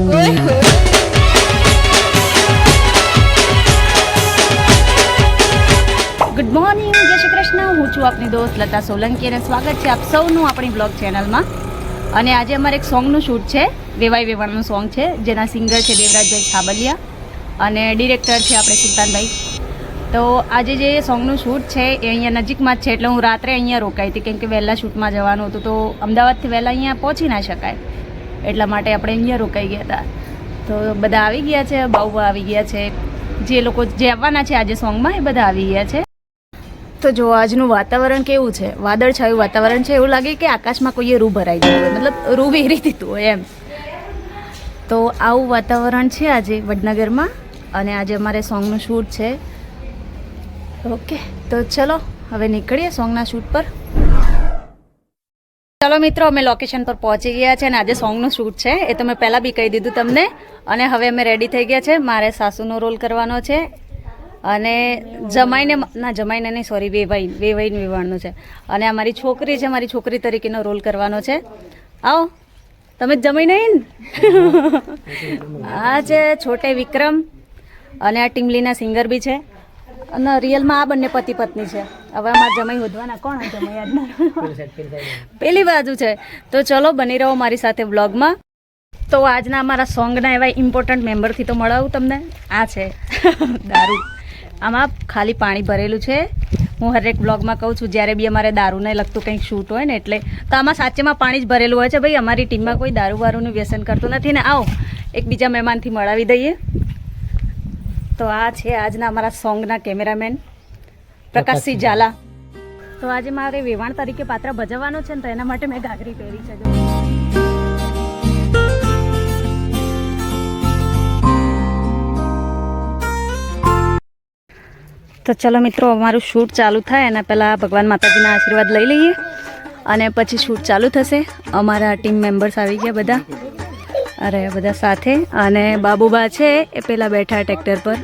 Good morning જય શ્રી કૃષ્ણ. હું છું આપની દોસ્ત લતા સોલંકી અને સ્વાગત છે આપ સૌનું આપણી બ્લોગ ચેનલમાં. અને આજે અમારે એક સોંગનું શૂટ છે, વેવાઈ વેવાણનું સોંગ છે, જેના સિંગર છે દેવરાજભાઈ છાબલિયા અને ડિરેક્ટર છે આપણે સુલતાનભાઈ. તો આજે જે સોંગનું શૂટ છે એ અહીંયા નજીકમાં જ છે, એટલે હું રાત્રે અહીંયા રોકાઈ હતી, કેમ કે વહેલા શૂટમાં જવાનું હતું, તો અમદાવાદથી વહેલા અહીંયા પહોંચી ના શકાય. એટલા માટે આપણે અહીંયા રોકાઈ ગયા હતા. તો બધા આવી ગયા છે બાઉબા આવી ગયા છે. જે લોકો જે આવવાના છે આજે સોંગમાં, એ બધા આવી ગયા છે. તો જો આજનું વાતાવરણ કેવું છે? વાદળછાયું વાતાવરણ છે? એવું લાગે કે આકાશમાં કોઈએ રૂ ભરાઈ ગયું મતલબ રૂ વેરી દીધું હોય એમ. તો આવું વાતાવરણ છે આજે વડનગરમાં અને આજે અમારે સોંગનું શૂટ છે. ઓકે. તો ચલો, હવે નીકળીએ સોંગના શૂટ પર. ચલો મિત્રો અમે લોકેશન પર પહોંચી ગયા છે અને આજે સોંગનું શૂટ છે. એ તો મેં પહેલાં બી કહી દીધું તમને. અને હવે અમે રેડી થઈ ગયા છે. મારે સાસુનો રોલ કરવાનો છે. અને જમાઈને ના જમાઈને નહીં સોરી વેવાઈન વેવાઈન વેવાણનું છે. અને આ મારી છોકરી છે મારી છોકરી તરીકેનો રોલ કરવાનો છે. આવો તમે જ જમાઈ નહીં ને આ છે છોટે વિક્રમ. અને આ ટીમલીના સિંગર બી છે. અને રિયલમાં આ બંને પતિ પત્ની છે. હવે અમારા જમાઈ હોદવાના કોણ જમાઈ પેલી બાજુ છે? તો ચલો બની રહો મારી સાથે બ્લોગમાં તો આજના અમારા સોંગના એવા ઇમ્પોર્ટન્ટ મેમ્બરથી તો મળાવું તમને. આ છે. દારૂ. આમાં ખાલી પાણી ભરેલું છે. હું હરેક બ્લોગમાં કહું છું જ્યારે બી અમારે દારૂને લગતું કંઈક શૂટ હોય ને એટલે તો આમાં સાચેમાં પાણી જ ભરેલું હોય છે. ભાઈ અમારી ટીમમાં કોઈ દારૂ વારૂનું વ્યસન કરતું નથી ને આવો એક બીજા મહેમાનથી મળાવી દઈએ. તો આ છે આજના અમારા સોંગના કેમેરામેન પ્રકાશસિંહ ઝાલા. તો આજે મારે વેવાણ તરીકે પાત્ર ભજવવાનો છે ને તો એના માટે મેં ઘાઘરી પહેરી છે તો ચલો મિત્રો અમારું શૂટ ચાલુ થાય એના પહેલાં ભગવાન માતાજીના આશીર્વાદ લઈ લઈએ અને પછી શૂટ ચાલુ થશે. અમારા ટીમ મેમ્બર્સ આવી ગયા બધા. અરે બધા સાથે. અને બાબુબા છે એ પેલા બેઠા ટ્રેક્ટર પર.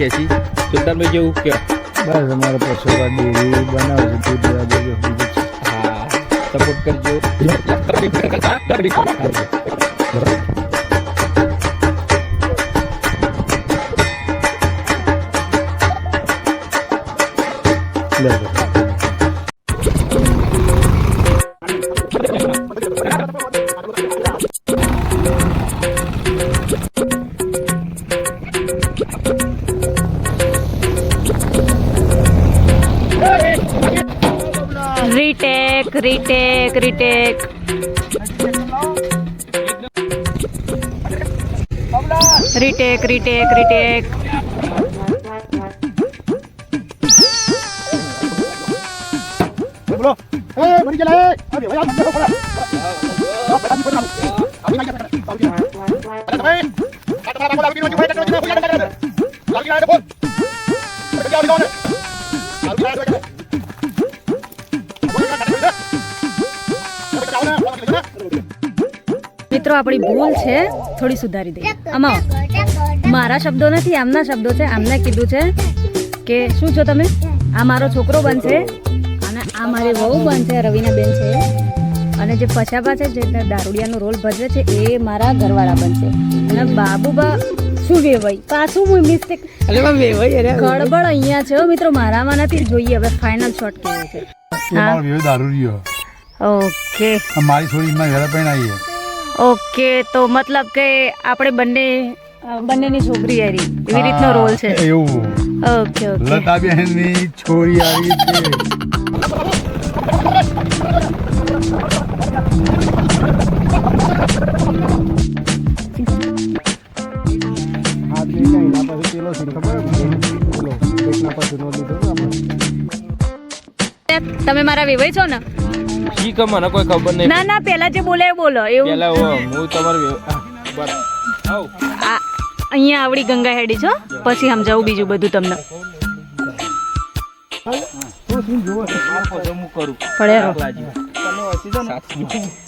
કેસી સુલતાનભાઈ જેવું કે બસ અમારે પશુરા ડેરી બનાવે છે દૂધ લેવા દેજો હા સપોર્ટ કરજો. Kritik, kritik. Retake, retake, retake. Mari kita. Ayo, ayo, મિત્રો આપણી ભૂલ છે. થોડી સુધારી દઈએ. આમાં મારા શબ્દો નથી આમના શબ્દો છે. આમને કીધું છે કે શું છો તમે? આ મારો છોકરો બનશે અને આ મારી વહુ બનશે રવિના બેન છે. અને જે પછાપા છે જે દારૂડિયાનો રોલ ભજવે છે એ મારા ઘરવાળા બનશે. અને બાબુબા શું વેવાઈ? પાછું હું મિસ્ટેક ગડબડ અહીંયા છે હો મિત્રો મારામાં નથી. જોઈએ હવે ફાઇનલ શોટ કેવો છે. ઓકે મારી છોડી માં ઘરે પણ આવી ઓકે તો મતલબ કે આપણે બંને બંનેની છોકરી હારી એવી રીતનો રોલ છે. એવું. Okay okay. લતાબેનની છોરી આવી છે. તમે મારા વિવય છો ને? શી કે મને કોઈ ખબર નહીં. ના ના પેલા જે બોલે બોલો એવું. પેલા હું હું તમારું બરાબર અહીંયા આવડી ગંગા હેડી છો પછી સમજાવું બીજું બધું તમને. હું.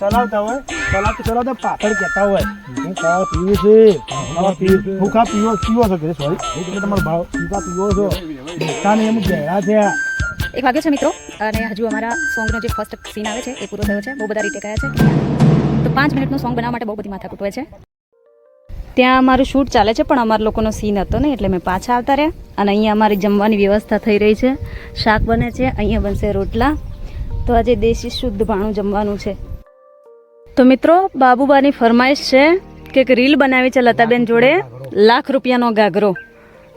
ચલાવતા હોય ચલાવતા ચલાવતા પાછળ કહેતા હોય. હું પીવું છે. હું પીવો પીવો છો કે સોરી તમારો ભાવ પીવા પીવો છો. એમ ઘેરા છે. એક વાગ્યો છે મિત્રો અને હજુ અમારા સોંગનો જે ફર્સ્ટ સીન આવે છે એ પૂરો થયો છે. બહુ બધા રીતે કયા છે. તો પાંચ મિનિટનો સોંગ બનાવવા માટે બહુ બધી માથાકૂટ હોય છે. ત્યાં અમારું શૂટ ચાલે છે પણ અમારા લોકોનો સીન હતો ને એટલે મેં પાછા આવતા રહ્યા. અને અહીંયા અમારી જમવાની વ્યવસ્થા થઈ રહી છે. શાક બને છે અહીંયા બનશે રોટલા. તો આજે દેશી શુદ્ધ ભાણું જમવાનું છે. તો મિત્રો બાબુબાની ફરમાઈશ છે કે એક રીલ બનાવી છે લતાબેન જોડે. લાખ રૂપિયાનો ગાઘરો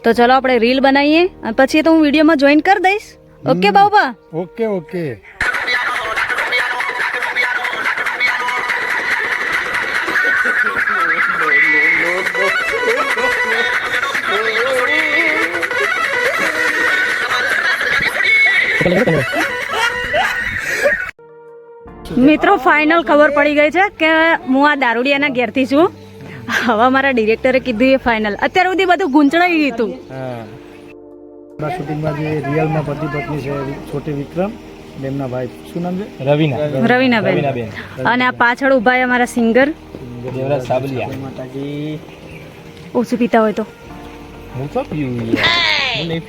તો ચલો આપણે રીલ બનાવીએ અને પછી તો હું વિડીયોમાં જોઈન કરી દઈશ. ઓકે બાબા ઓકે ઓકે મિત્રો ફાઇનલ ખબર પડી ગઈ છે કે હું આ દારૂડિયાના ઘેરથી છું. હવે મારા ડિરેક્ટરે કીધું એ ફાઇનલ અત્યાર સુધી બધું ગૂંચળાઈ ગયું હતું. આપણા શૂટિંગમાં જે રિયલમાં પતિ પત્ની છે છોટી વિક્રમ એમના ભાઈ શું નામ છે? રવિના. રવિનાબેન. અને આ પાછળ ઊભા અમારા સિંગર દેવરાજ સાબલિયા. માતાજી ઓછું પીતા હોય તો? હું તો પીવું નહીં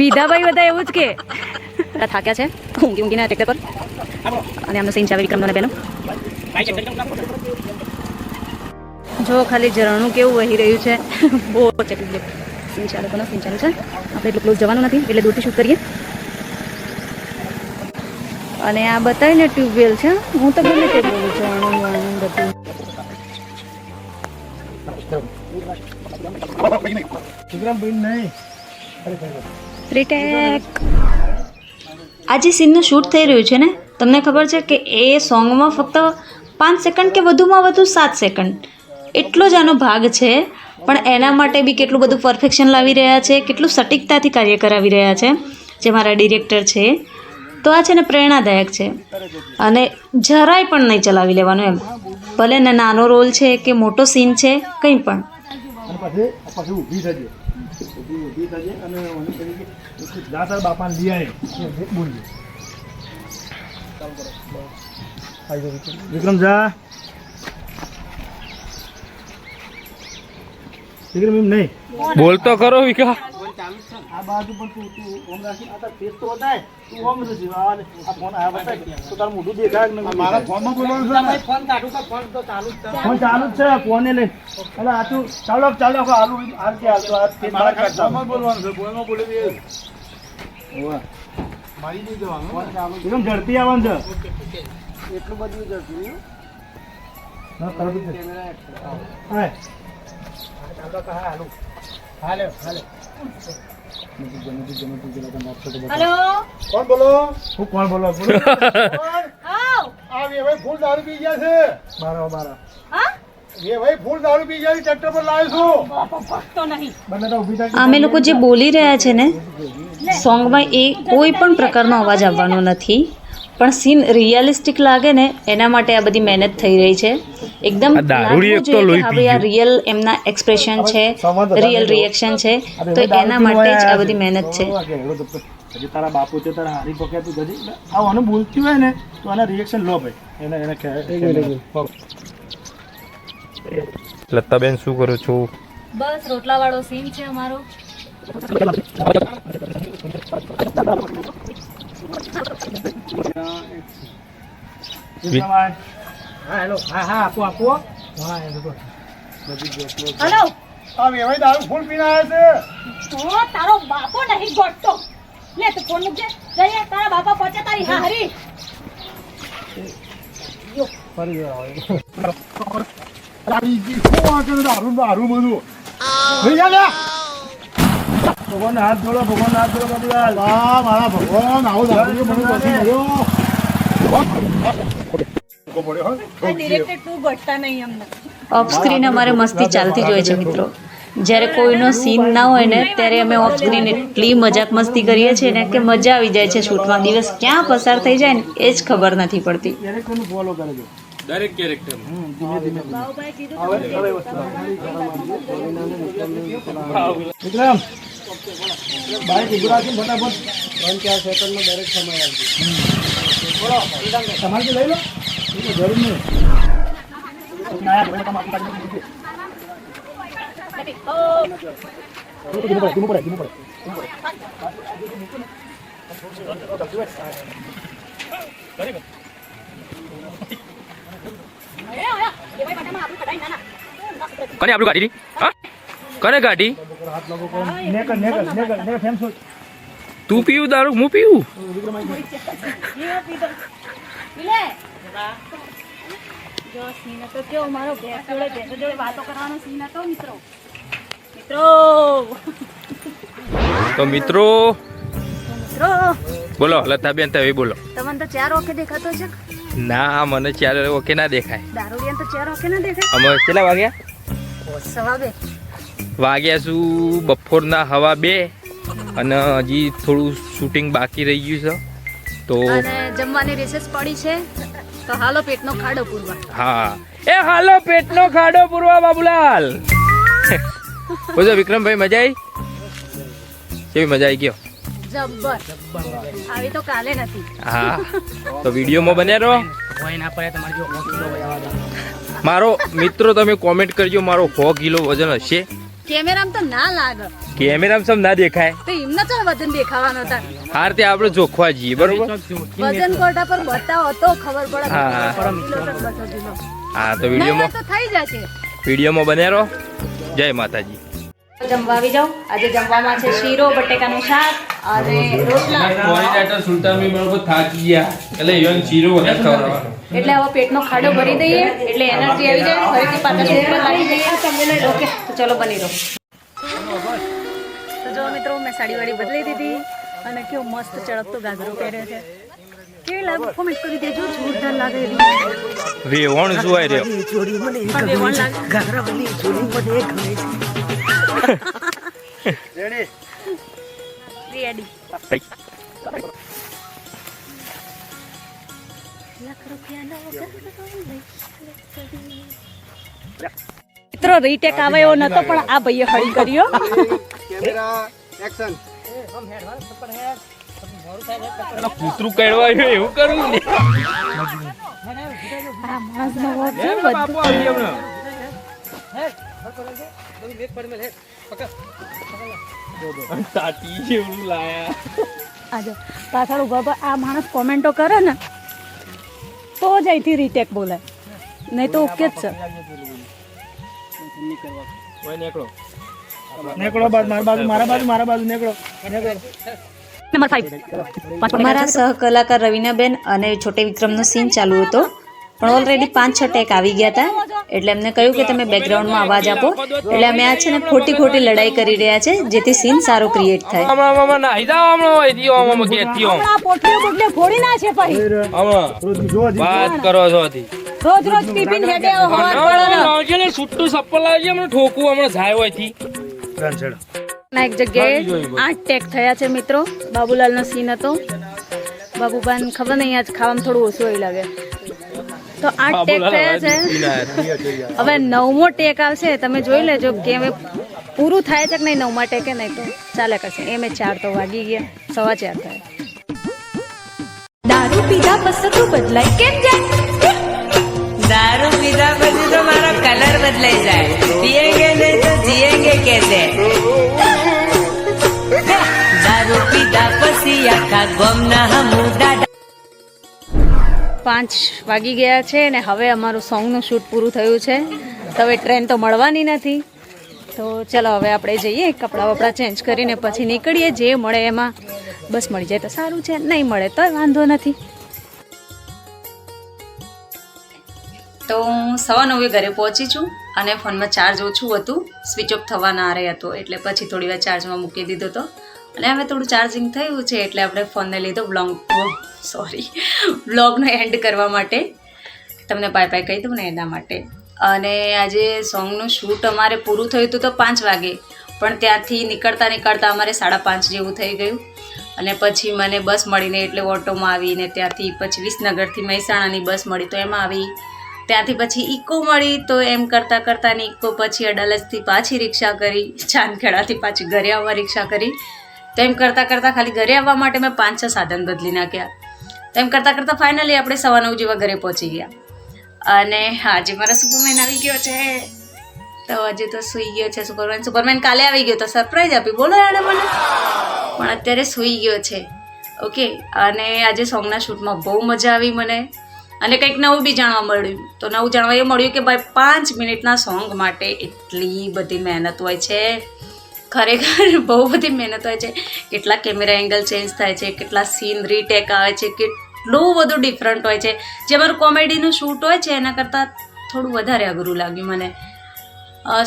પીધા ભાઈ બધા એવું જ કે. થાક્યા છે. ઊંઘી ઊંઘીના ટ્રેક્ટર પર. અને આમનો સીન છે આવે વિક્રમનો બેનો. જો ખાલી ઝરણું કેવું વહી રહ્યું છે. બહુ ચકલી લે છે આ લોકોનો સીન ચાલુ છે. આપણે એટલું ક્લોઝ જવાનું નથી, એટલે દૂરથી શૂટ કરીએ. અને આ બતાવીને ટ્યુબવેલ છે. હું તો ગમે તે બોલું વરણું બધું વિક્રમ ભાઈ નહીં રીટેક આ જે સીનનું શૂટ થઈ રહ્યું છે ને, તમને ખબર છે કે એ સોંગમાં ફક્ત પાંચ સેકન્ડ કે વધુમાં વધુ સાત સેકન્ડ એટલો જ આનો ભાગ છે. પણ એના માટે બી કેટલું બધું પરફેક્શન લાવી રહ્યા છે, કેટલું સટીકતાથી કાર્ય કરાવી રહ્યા છે, જે મારા ડિરેક્ટર છે તો આ છે ને પ્રેરણાદાયક છે. અને જરાય પણ નહીં ચલાવી લેવાનું એમ. ભલે ને નાનો રોલ છે કે મોટો સીન છે, કંઈ પણ. વિક્રમ. પછી પછી ઊભી થજે ઊભી ઊભી થજે અને મને કહી કે જા તાર બાપાને લઈ આવી બોલજે વિક્રમ જા વિક્રમ એમ નહીં. બોલતો કરો વિકા. આ બાજુ પણ તું તું ઓમ રાખી. આ તાર તો બતાય. તું ઓમ નથી આ આ ફોન આ બતાય. તો તારું મોઢું દેખાય કે નહીં? મારા ફોનમાં બોલવાનું છે ને? ફોન કાઢું તો ફોન તો ચાલુ જ છે. ફોન ચાલુ જ છે ફોને લઈ. અલા આ તું ચાલો ચાલો આલુ હાલ કે હાલ તો આ બોલવાનું છે. ફોનમાં બોલે દે ઓવા. મારી નહીં જવાનું. એકદમ ઝડપી આવવાનું છે. એટલું બધું ઝડપી. ના તરત જ કોણ બોલો? હું કોણ બોલો? બોલો. આ વેભાઈ ફૂલ દારૂ પી ગયા છે. બારા બારા. વેભાઈ ફૂલ દારૂ પી ગયા છે ટ્રેક્ટર પર લાવ્યો છું. બંને તો ઊભી થાય. અમે લોકો જે બોલી રહ્યા છે ને સોંગમાં એ કોઈ પણ પ્રકારનો અવાજ આવવાનો નથી. પણ સીન રિયલિસ્ટિક લાગે ને એના માટે આ બધી મહેનત થઈ રહી છે. એકદમ હવે આ રિયલ એમના એક્સપ્રેશન છે રિયલ રિએક્શન છે તો એના માટે જ આ બધી મહેનત છે. હજી તારા બાપુ છે તારા હારી પકડ્યા તું જજી. આવું બોલતી હોય ને તો આના રિએક્શન લો ભાઈ. એને એને લતાબેન શું કરું છું? બસ રોટલા વાળો સીન છે અમારો. હા હેલો. હા હા આપો આપો હા. લોકો. હલો. આ વેભાઈ દારૂ ફૂલ પીને આવ્યા છે. તો તારો બાપો નહીં ગોટતો લે તું ફોન મૂકજે. જઈએ તારા બાપા પહોંચે તારી હારી ફરી ગયા દારૂ દારૂ બધું? ભગવાન હાથ જોડો ભગવાન હાથ જોડો બાબુલાલ. મારા ભગવાન આવો દારૂ મને પછી મળ્યો ઓફ સ્ક્રીન અમારે મસ્તી ચાલતી જ હોય છે મિત્રો. જ્યારે કોઈનો સીન ના હોય ને ત્યારે અમે ઓફ સ્ક્રીન એટલી મજાક મસ્તી કરીએ છીએ ને કે મજા આવી જાય છે શૂટમાં. દિવસ ક્યાં પસાર થઈ જાય ને એ જ ખબર નથી પડતી. દરેક કેરેક્ટર વિક્રમ બાઈક ઉભું રાખીને ફટાફટ. ત્રણ ચાર સેકન્ડમાં દરેક સમય આવશે તમારે લઈ લો. જરૂર નહીં. ના, યાર, તમે તમારી પાસે મૂકી દો. ધીમું પડે, ધીમું પડે, ધીમું પડે, ધીમું પડે. કોને આપણું ગાડી હા? કોને ગાડી? તું પીવું દારૂ હું પીવું? તો મિત્રો મિત્રો. બોલો લતાબેન તમે બોલો. તમને તો ચાર ઓકે દેખાતો છે. ના મને ચાલે ઓકે ના દેખાય. દારૂડિયા તો ચાર ઓકે ના દેખાય? અમે કેટલા વાગ્યા? સવા બે વાગ્યા શું? બપોરના હવા બે અને હજી થોડું શૂટિંગ બાકી રહી ગયું છે. તો જમવાની રેસેસ પડી છે. તો હાલો પેટનો ખાડો પૂરવા. હા. એ હાલો પેટનો ખાડો પૂરવા બાબુલાલ. બોલો વિક્રમભાઈ મજા આવી કેવી મજા આવી ગયો? જબ્બર. આવી તો કાલે નથી. હા. તો વિડીયોમાં બન્યા રહો. મારો મિત્રો તમે કોમેન્ટ કરજો મારો સો કિલો વજન હશે. કેમેરામાં તો ના લાગે. કેમેરામાં સમ ના દેખાય. તો એમને તો વજન દેખાવાનો હતા. હાર તે આપણે જોખવા જઈએ બરોબર? વજન કોટા પર બતાવો તો ખબર પડે. હા. હા. તો વિડીયોમાં તો થઈ જશે. વિડીયોમાં બન્યા રહો. જય માતાજી. જમવા આવી જાઓ આજે જમવામાં છે શીરો બટેકાનું શાક અને રોટલા. એટલે હવે પેટનો ખાડો ભરી દઈએ એટલે એનર્જી આવી જાય ફરીથી પાછા શૂટમાં લાવી દઈએ ઓકે તો ચલો બની રહો. તો જો મિત્રો મેં સાડી વાડી બદલી દીધી અને કેવો મસ્ત ચળકતો ગાજરો પહેર્યો છે. કેવી લાગે કોમેન્ટ કરી દેજો જોરદાર લાગે વેવણ હોય રહ્યો. પણ વેવણ લાગે. રેડી. મિત્રો રીટેક આવે એવો નતો પણ આ ભાઈએ હળી કર્યો. કેમેરા એક્શન કૂતરું કડવા એવું કરવું ને? આ છે તાતી જેવું લાયા. આ જો પાછળ ઊભા પર આ માણસ કોમેન્ટો કરે ને તો જ અહીંથી રીટેક બોલે. નહીં તો ઓકે જ છે. ઓય નીકળો. બાદ મારા બાજુ મારા બાજુ મારા બાજુ નેકળો. નેકળો. નંબર ફાઈવ મારા સહકલાકાર રવિનાબેન અને છોટે વિક્રમનો સીન ચાલુ હતો. પણ ઓલરેડી પાંચ છ ટેક આવી ગયા હતા એટલે એમને કહ્યું કે તમે બેકગ્રાઉન્ડમાં અવાજ આપો એટલે અમે આ છે ને ખોટી ખોટી લડાઈ કરી રહ્યા છે જેથી સીન સારો ક્રિએટ થાય એક જગ્યાએ આઠ ટેક થયા છે મિત્રો બાબુલાલનો સીન હતો બાબુબાન ખબર નહીં આજ ખાવામાં થોડું ઓછું હોય લાગે તો આઠ ટેક થયા છે હવે નવમો ટેક આવશે તમે જોઈ લેજો કે હવે પૂરું થાય છે કે નહીં નવમા ટેકે નહીં તો ચાલે કરશે એમ ચાર તો વાગી ગયા સવા ચાર થાય દારૂ પીધા પછી તું બદલાય કેમ જાય દારૂ પીધા પછી તો મારો કલર બદલાઈ જાય પીએંગે નહીં તો જીએંગે કેસે દારૂ પીધા પછી આખા ગમ ના હમું દાદા પાંચ વાગી ગયા છે ને હવે અમારું સોંગનું શૂટ પૂરું થયું છે. તો હવે ટ્રેન તો મળવાની નથી. તો ચલો હવે આપણે જઈએ, કપડાં વપડા ચેન્જ કરીને પછી નીકળીએ. જે મળે એમાં બસ મળી જાય તો સારું છે. નહીં મળે તો વાંધો નથી. તો હું સવા નવે ઘરે પહોંચી છું અને ફોનમાં ચાર્જ ઓછું હતું. સ્વિચ ઓફ થવાના આરે હતો, એટલે પછી થોડી વાર ચાર્જમાં મૂકી દીધો હતો અને હવે થોડું ચાર્જિંગ થયું છે એટલે આપણે ફોનને લીધો બ્લોગ સોરી બ્લોગનો એન્ડ કરવા માટે. તમને બાય બાય કહી દઉં ને એના માટે. અને આજે સોંગનું શૂટ અમારે પૂરું થયું હતું તો પાંચ વાગે. પણ ત્યાંથી નીકળતા નીકળતા અમારે સાડા પાંચ જેવું થઈ ગયું. અને પછી મને બસ મળીને એટલે ઓટોમાં આવીને ત્યાંથી પછી વિસનગરથી મહેસાણાની બસ મળી તો એમાં આવી. ત્યાંથી પછી ઇકો મળી તો એમ કરતાં કરતાં ને ઇકો પછી અડાલજથી પાછી રિક્ષા કરી. ચાંદખેડાથી પાછી ઘરે આવવા રિક્ષા કરી. તો એમ કરતાં કરતાં ખાલી ઘરે આવવા માટે મેં પાંચ, છ સાધન બદલી નાખ્યા. તેમ કરતાં કરતાં ફાઇનલી આપણે સવા નવ જેવા ઘરે પહોંચી ગયા. અને આજે મારો સુપરમેન આવી ગયો છે. તો હજુ તો સૂઈ ગયો છે સુપરમેન સુપરમેન કાલે આવી ગયો તો સરપ્રાઈઝ આપી. બોલો એણે મને. પણ અત્યારે સૂઈ ગયો છે. ઓકે? અને આજે સોંગના શૂટમાં બહુ મજા આવી મને. અને કંઈક નવું બી જાણવા મળ્યું. તો નવું જાણવા એ મળ્યું કે ભાઈ પાંચ મિનિટના સોંગ માટે એટલી બધી મહેનત હોય છે. ખરેખર બહુ બધી મહેનત હોય છે. કેટલા કેમેરા એંગલ ચેન્જ થાય છે, કેટલા સીન રીટેક આવે છે, કેટલું બધું ડિફરન્ટ હોય છે. જે અમારું કોમેડીનું શૂટ હોય છે, એના કરતાં થોડું વધારે અઘરું લાગ્યું મને.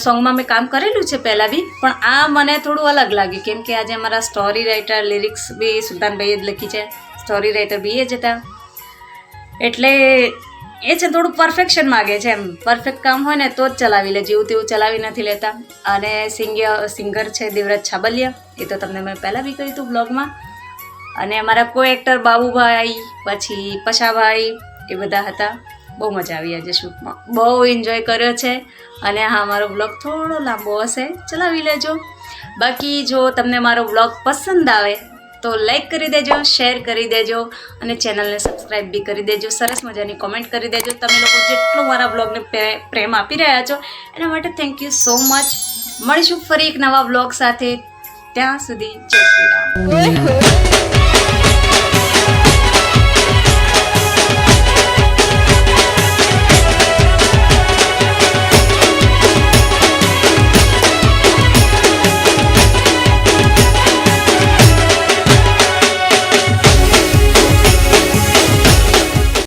સોંગમાં મેં કામ કરેલું છે પહેલાં બી, પણ આ મને થોડું અલગ લાગ્યું. કેમ કે આજે અમારા સ્ટોરી રાઇટર લિરિક્સ બી સુલતાનભાઈએ જ લખી છે. સ્ટોરી રાઇટર બી એ જ હતા. એટલે એ છે થોડું પરફેક્શન માગે છે એમ. પરફેક્ટ કામ હોય ને તો જ ચલાવી લે, જેવું તેવું ચલાવી નથી લેતા. અને સિંગ્ય, સિંગર છે દેવરાજ છાબલિયા, એ તો તમને મેં પહેલાં બી કહ્યું હતું બ્લોગમાં અને અમારા કો એક્ટર બાબુભાઈ, પછી પશાભાઈ, એ બધા હતા. બહુ મજા આવી આજે શૂટમાં. બહુ એન્જોય કર્યો છે. અને હા, મારો બ્લોગ થોડો લાંબો હશે. ચલાવી લેજો. બાકી જો તમને મારો બ્લોગ પસંદ આવે તો લાઈક કરી દેજો શેર કરી દેજો અને ચેનલને સબસ્ક્રાઈબ બી કરી દેજો. સરસ મજાની કોમેન્ટ કરી દેજો. તમે લોકો જેટલો મારા બ્લોગને પ્રેમ આપી રહ્યા છો, એના માટે થેન્ક યુ સો મચ મળીશું ફરી એક નવા બ્લોગ સાથે. ત્યાં સુધી જય શ્રી રામ.